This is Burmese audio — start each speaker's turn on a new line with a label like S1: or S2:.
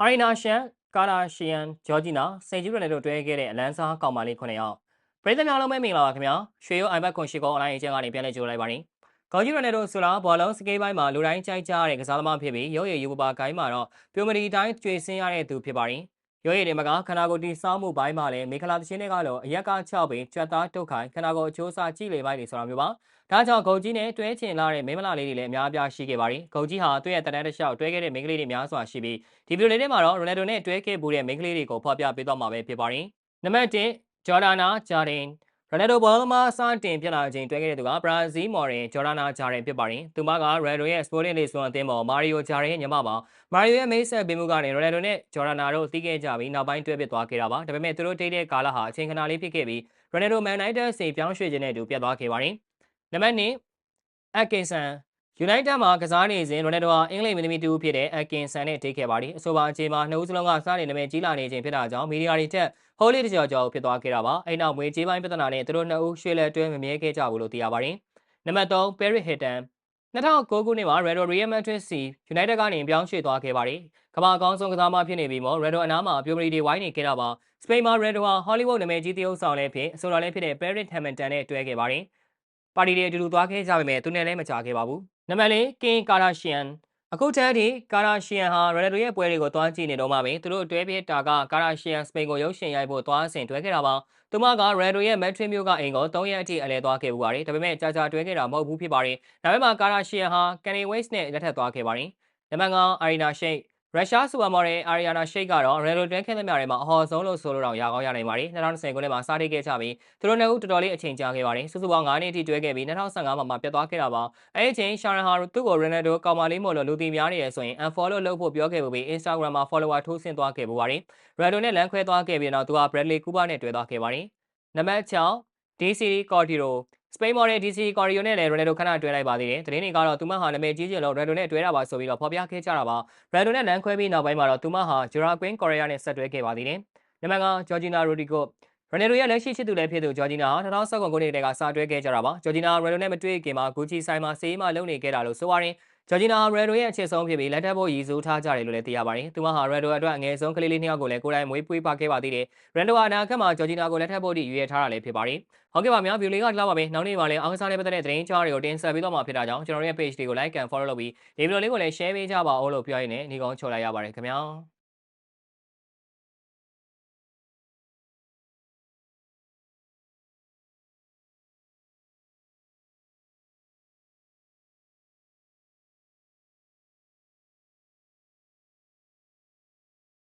S1: အာရီနာရှန်ကာလာရှီယန်ဂျော်ဂျီနာစေဂျူရနယ်တို့တွဲခဲ့တဲ့အလန်းစားကောင်မလေး9ယောက်ပြည်သူများလုံးပဲမင်္ဂလာပါခင်ဗျာရွှေရိုးအိုင်ဘတ်ကွန်ရှိကောအွန်လိုင်းအကျဉ်းကနေပြန်လည်ကြိုလိုက်ပါရင်ကော်ဂျီရနယ်တို့ဆိုတာဘောလုံးစကေးပိုင်းမှာလူတိုင်းကြိုက်ကြတဲ့ကစားသမားဖြစ်ပြီးရုပ်ရည်ယူပပါကိုင်းမှာတော့ပြိုမဒီတိုင်းကျွေစင်းရတဲ့သူဖြစ်ပါရင် ရုပ်ရည်တွေမှာခန္ဓာကိုယ်တီစောင်းမှုပိုင်းမှာလည်းမေခလာတချင်းတွေကလို့အရက်က6ပင်ကြွက်သားတုတ်ခိုင်ခန္ဓာကိုယ်အချိုးစားကြည့်လေပိုင်းတွေဆိုတာမျိုးပါဒါကြောင့်ဂုတ်ကြီးနဲ့တွဲချင်လာတဲ့မိမလာလေးတွေလည်းအများအပြားရှိခဲ့ပါတယ်ဂုတ်ကြီးဟာသူ့ရဲ့တန်တန်းတစ်လျှောက်တွဲခဲ့တဲ့မိန်းကလေးတွေများစွာရှိပြီးဒီဗီဒီယိုလေးထဲမှာတော့ရိုနယ်ဒိုနဲ့တွဲခဲ့ပူတဲ့မိန်းကလေးတွေကိုဖော်ပြပေးသွားမှာပဲဖြစ်ပါတယ်နံပါတ်1ဂျော်ဒါနာဂျာဒင် ရနယ်ဒိုဘောလမာစတင်ပြလာခြင်းတွဲခဲ့တဲ့သူကဘရာဇီးမော်ရင်ဂျော်ဒါနာဂျာရင်ဖြစ်ပါတယ်။သူမကရယ်ဒိုရဲ့ Sporting Lisbon အသင်းပေါ်မာရီယိုဂျာရင်ရဲ့ညီမပါမာရီယိုရဲ့မိတ်ဆက်ပေးမှုကနေရယ်ဒိုနဲ့ဂျော်ဒါနာတို့တီးခဲ့ကြပြီးနောက်ပိုင်းတွဲပစ်သွားခဲ့တာပါ။ဒါပေမဲ့သူတို့တိတ်တဲ့ကာလဟာအချိန်ခဏလေးဖြစ်ခဲ့ပြီးရယ်ဒိုမန်နိုက်တက်စီပြောင်းရွှေ့ခြင်းနဲ့အတူပြတ်သွားခဲ့ပါတယ်။နံပါတ်2အကင်ဆန် United မှာကစားနေစဉ်ရိုနယ်ဒိုဟာအင်္ဂလိပ်မင်းသမီးတူဖြစ်တဲ့အကင်ဆန်နဲ့ထိခဲ့ပါတယ်။အဆိုပါအချိန်မှာနှစ်ဦးစလုံးကစားနေနာမည်ကြီးလာနေခြင်းဖြစ်တာကြောင့်မီဒီယာတွေထက်ဟိုးလေးတကြောကြောဖြစ်သွားခဲ့တာပါ။အဲ့နောက်မွေးကြေးပိုင်းပြဿနာနဲ့သူတို့နှစ်ဦးရွှေလက်တွဲမမြဲခဲ့ကြဘူးလို့သိရပါတယ်။နံပါတ်3 Paris Hilton 2009ခုနှစ်မှာ Red Real Madrid C United ကနေပြောင်းရွှေ့သွားခဲ့ပါတယ်။ကမ္ဘာအကောင်းဆုံးကစားမဖြစ်နေပြီးမော Red အနားမှာပြိုမရီတွေဝိုင်းနေခဲ့တာပါ။စပိန်မှာ Red ဟာ Hollywood နာမည်ကြီးသရုပ်ဆောင်လည်းဖြစ်အဆိုတော်လည်းဖြစ်တဲ့ Paris Hamilton နဲ့တွဲခဲ့ပါတယ်။ပါတီတွေအတူတူသွားခဲ့ကြပေမဲ့သူနဲ့လည်းမကြခဲ့ပါဘူးနံပါတ်၄ကင်ကာရာရှီယန်အခုတည်းထိကာရာရှီယန်ဟာရယ်ဒိုရဲ့ပွဲတွေကိုတွားကြည့်နေတော့မှပဲသူတို့အတွဲပြေးတာကကာရာရှီယန်စပိန်ကိုရုပ်ရှင်ရိုက်ဖို့တွားဆင်တွဲခဲ့တာပါသူမကရယ်ဒိုရဲ့မက်ထရီမျိုးကအိမ်ကို၃ရက်အထိအလဲသွားခဲ့ပူပါတယ်ဒါပေမဲ့ကြာကြာတွဲခဲ့တာမဟုတ်ဘူးဖြစ်ပါတယ်ဒါပေမဲ့ကာရာရှီယန်ဟာကန်နီဝိတ်စ်နဲ့လက်ထပ်သွားခဲ့ပါတယ်နံပါတ်5အာရီနာရှိတ် ရုရှားစူပါမော်ဒယ်အာရီယာနာရှိတ်ကတော့ရယ်လိုတွဲခဲသမျှတွေမှာအဟော်ဆုံးလို့ဆိုလို့တော့ရကောင်းရနိုင်ပါတယ်2020ခုနှစ်မှာစတင်ခဲ့ကြပြီးသူတို့နှစ်ဦးတော်တော်လေးအချိန်ကြာခဲ့ပါတယ်စုစုပေါင်း9နှစ်အထိတွဲခဲ့ပြီး2015မှာမှပြတ်သွားခဲ့တာပါအဲ့ဒီအချိန်ရှာရန်ဟာသူ့ကိုရန်နယ်ဒိုကောင်မလေးမို့လို့လူသိများနေရဆိုရင် unfollow လုပ်ဖို့ပြောခဲ့ပြီး Instagram မှာ follower ထိုးဆင်းသွားခဲ့ပူပါတယ်ရန်ဒိုနဲ့လမ်းခွဲသွားခဲ့ပြီးတော့သူက Bradley Cooper နဲ့တွေ့သွားခဲ့ပါတယ်နံပါတ်6 DC Cordero စပိန်မော်ဒယ် DC ကော်ရီယိုနဲ့လည်းရိုနယ်ဒိုခဏတွဲလိုက်ပါသေးတယ်။သတင်းတွေကတော့သူမဟာနာမည်ကြီးကျယ်လို့ရိုနယ်ဒိုနဲ့တွဲတာပါဆိုပြီးတော့ဖော်ပြခဲ့ကြတာပါ။ရိုနယ်ဒိုနဲ့လမ်းခွဲပြီးနောက်ပိုင်းမှာတော့သူမဟာဂျရာကွင်းကော်ရီးယားနဲ့ဆက်တွဲခဲ့ပါသေးတယ်။နံပါတ်9ဂျော်ဂျီနာရိုဒီကိုရိုနယ်ဒိုရဲ့လက်ရှိချစ်သူလည်းဖြစ်သူဂျော်ဂျီနာဟာ2019ခုနှစ်တည်းကစတွဲခဲ့ကြတာပါ။ဂျော်ဂျီနာရိုနယ်ဒိုနဲ့မတွေ့ခင်မှာဂူချီဆိုင်မှာစေးမလုံနေခဲ့တာလို့ဆိုပါတယ်။ ဂျော်ဂျီနာရယ်ဒိုရဲ့အချစ်ဆုံးဖြစ်ပြီးလက်ထပ်ဖို့ရည်စူးထားကြတယ်လို့လည်းသိရပါတယ်။သူမဟာရယ်ဒိုအတွက်အငယ်ဆုံးကလေးလေးနှစ်ယောက်ကိုလည်းကိုယ်တိုင်မွေးပွေးပါခဲ့ပါသေးတယ်။ရန်ဒိုအနာခက်မှာဂျော်ဂျီနာကိုလက်ထပ်ဖို့တည်ရွေးထားတာလည်းဖြစ်ပါတယ်။ဟုတ်ကဲ့ပါများဗီဒီယိုလေးကလောက်ပါပဲ။နောက်နေ့မှာလည်းအားကစားနဲ့ပတ်သက်တဲ့သတင်းကြားတွေကိုတင်ဆက်ပေးတော့မှာဖြစ်တာကြောင့်ကျွန်တော်ရဲ့ page တွေကို like and follow လုပ်ပြီးဒီဗီဒီယိုလေးကိုလည်း share ပေးကြပါဦးလို့ပြောရင်းနဲ့ညီကုန်းချိုလိုက်ရပါတယ်ခင်ဗျာ။